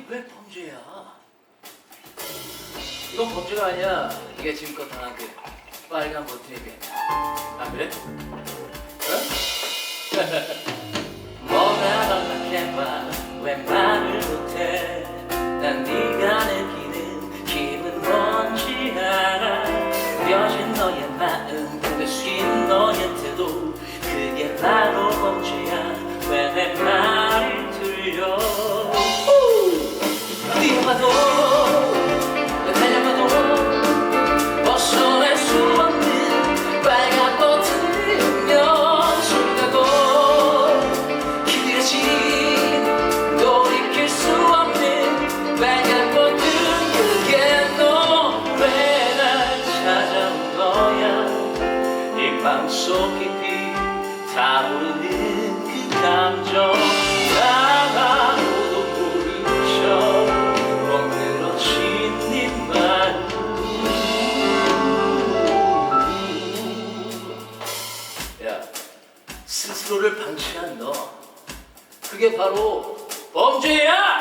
이게 왜 범죄야? 이건 범죄가 아니야. 네가 지금껏 당한 그 빨간 버튼에 아 그래? 어? 속 깊이 타오르는 그 감정. 나가고도 모른 척 멍들어진 네만. 스스로를 방치한 너. 그게 바로 범죄야!